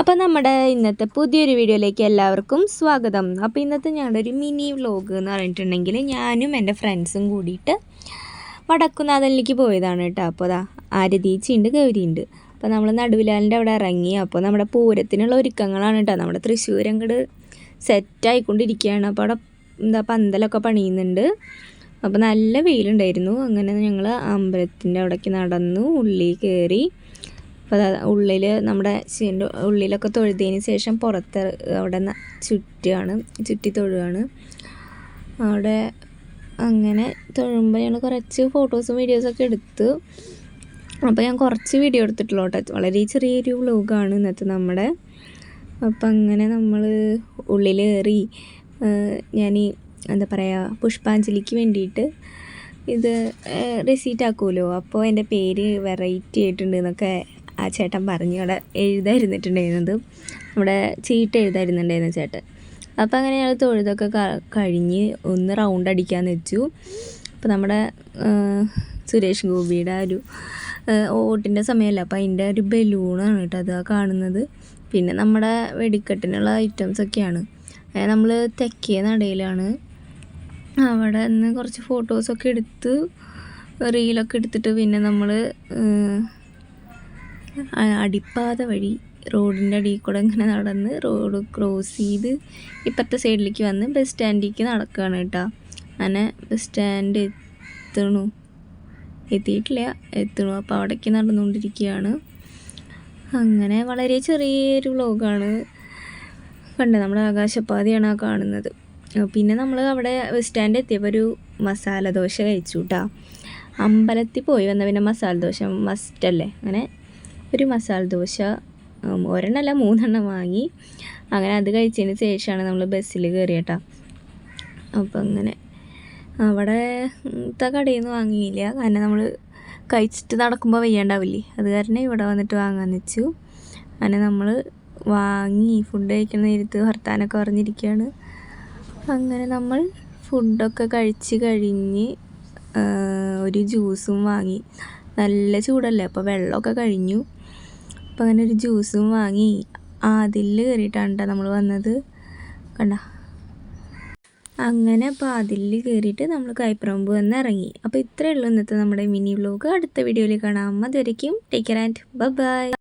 അപ്പോൾ നമ്മുടെ ഇന്നത്തെ പുതിയൊരു വീഡിയോയിലേക്ക് എല്ലാവർക്കും സ്വാഗതം. അപ്പോൾ ഇന്നത്തെ ഞങ്ങളുടെ ഒരു മിനി വ്ലോഗ് എന്ന് പറഞ്ഞിട്ടുണ്ടെങ്കിൽ ഞാനും എന്റെ ഫ്രണ്ട്സും കൂടിയിട്ട് വടക്കുനാഥനിലേക്ക് പോയതാണ് കേട്ടോ. അപ്പോൾ അതാ ഗൗരി ഗൗരിയുണ്ട് അപ്പോൾ നമ്മൾ നടുവിലാലിന്റെ അവിടെ ഇറങ്ങി. അപ്പോൾ നമ്മുടെ പൂരത്തിനുള്ള ഒരുക്കങ്ങളാണ് കേട്ടോ. നമ്മുടെ തൃശ്ശൂരങ്ങട് സെറ്റായിക്കൊണ്ടിരിക്കുകയാണ് അപ്പോൾ അവിടെ എന്താ പന്തലൊക്കെ പണിയുന്നുണ്ട്. അപ്പോൾ നല്ല വെയിലുണ്ടായിരുന്നു. അങ്ങനെ ഞങ്ങൾ അമ്പലത്തിന്റെ അവിടേക്ക് നടന്നു. ഉള്ളിൽ കയറി അപ്പോൾ ഉള്ളിൽ നമ്മുടെ ചീന്റെ ഉള്ളിലൊക്കെ തൊഴുതതിന് ശേഷം പുറത്ത് അവിടെ ചുറ്റുകയാണ് ചുറ്റി തൊഴുകയാണ് അവിടെ അങ്ങനെ തൊഴുമ്പോൾ ഞങ്ങൾ കുറച്ച് ഫോട്ടോസും വീഡിയോസൊക്കെ എടുത്തു അപ്പോൾ ഞാൻ കുറച്ച് വീഡിയോ എടുത്തിട്ടുള്ളൂ കേട്ടോ വളരെ ചെറിയൊരു വ്ലോഗാണ് ഇന്നത്തെ നമ്മുടെ. അപ്പം അങ്ങനെ നമ്മൾ ഉള്ളിൽ കയറി ഞാൻ എന്താ പറയുക പുഷ്പാഞ്ജലിക്ക് വേണ്ടിയിട്ട് ഇത് റെസീറ്റ് ആക്കുമല്ലോ അപ്പോൾ എന്റെ പേര് വെറൈറ്റി ആയിട്ടുണ്ട് എന്നൊക്കെ ആ ചേട്ടൻ പറഞ്ഞു അവിടെ എഴുതായിരുന്നിട്ടുണ്ടായിരുന്നത്. നമ്മുടെ ചീട്ട് എഴുതായിരുന്നുണ്ടായിരുന്നു ചേട്ടൻ. അപ്പോൾ അങ്ങനെ ഞങ്ങൾ തൊഴുതൊക്കെ കഴിഞ്ഞ് ഒന്ന് റൗണ്ട് അടിക്കാമെന്ന് വെച്ചു. അപ്പോൾ നമ്മുടെ സുരേഷ് ഗോപിയുടെ ഒരു ഓട്ടിന്റെ സമയമല്ല? അപ്പോൾ അതിന്റെ ഒരു ബലൂണാണ് കേട്ടോ അത് കാണുന്നത്. പിന്നെ നമ്മുടെ വെടിക്കെട്ടിനുള്ള ഐറ്റംസ് ഒക്കെയാണ്. നമ്മൾ തെക്കേ നടയിലാണ്. അവിടെ നിന്ന് കുറച്ച് ഫോട്ടോസൊക്കെ എടുത്ത് റീലൊക്കെ എടുത്തിട്ട് പിന്നെ നമ്മൾ അടിപ്പാത വഴി റോഡിന്റെ അടിയിൽ കൂടെ ഇങ്ങനെ നടന്ന് റോഡ് ക്രോസ് ചെയ്ത് ഇപ്പുറത്തെ സൈഡിലേക്ക് വന്ന് ബസ് സ്റ്റാൻഡിലേക്ക് നടക്കുകയാണ് കേട്ടോ. അങ്ങനെ ബസ് സ്റ്റാൻഡ് എത്തണു. എത്തിയിട്ടില്ല. എത്തണു. അപ്പോൾ അവിടേക്ക് നടന്നുകൊണ്ടിരിക്കുകയാണ്. അങ്ങനെ വളരെ ചെറിയൊരു വ്ലോഗാണ് കണ്ടത്. നമ്മുടെ ആകാശപാതയാണ് ആ കാണുന്നത്. പിന്നെ നമ്മൾ അവിടെ ബസ് സ്റ്റാൻഡ് എത്തിയപ്പോൾ ഒരു മസാല ദോശ കഴിച്ചു കേട്ടോ. അമ്പലത്തിൽ പോയി വന്ന പിന്നെ മസാല ദോശ മസ്റ്റല്ലേ അങ്ങനെ ഒരു മസാല ദോശ ഒരെണ്ണമല്ല മൂന്നെണ്ണം വാങ്ങി. അങ്ങനെ അത് കഴിച്ചതിന് ശേഷമാണ് നമ്മൾ ബസ്സിൽ കയറി കേട്ടോ അപ്പം അങ്ങനെ അവിടെ ത്തെ കടയിൽ നിന്ന് വാങ്ങിയില്ല. കാരണം നമ്മൾ കഴിച്ചിട്ട് നടക്കുമ്പോൾ വയ്യാണ്ടാവില്ലേ? അത് കാരണം ഇവിടെ വന്നിട്ട് വാങ്ങാൻ വെച്ചു അങ്ങനെ നമ്മൾ വാങ്ങി ഫുഡ് കഴിക്കുന്ന നേരത്ത് വർത്താനൊക്കെ പറഞ്ഞിരിക്കുകയാണ് അങ്ങനെ നമ്മൾ ഫുഡൊക്കെ കഴിച്ച് കഴിഞ്ഞ് ഒരു ജ്യൂസും വാങ്ങി. നല്ല ചൂടല്ലേ? അപ്പോൾ വെള്ളമൊക്കെ കഴിഞ്ഞു. അപ്പോൾ അങ്ങനെ ഒരു ജ്യൂസും വാങ്ങി അതിൽ കയറിയിട്ടാണ് കേട്ടോ നമ്മൾ വന്നത്. കണ്ട? അങ്ങനെ അപ്പോൾ അതിൽ കയറിയിട്ട് നമ്മൾ കൈപ്പറമ്പ് വന്ന് ഇറങ്ങി അപ്പോൾ ഇത്രയേ ഉള്ളൂ ഇന്നത്തെ നമ്മുടെ മിനി വ്ലോഗ്. അടുത്ത വീഡിയോയിൽ കാണാം. അതുവരയ്ക്കും ടേക്ക് കെയർ ആൻഡ് ബൈ.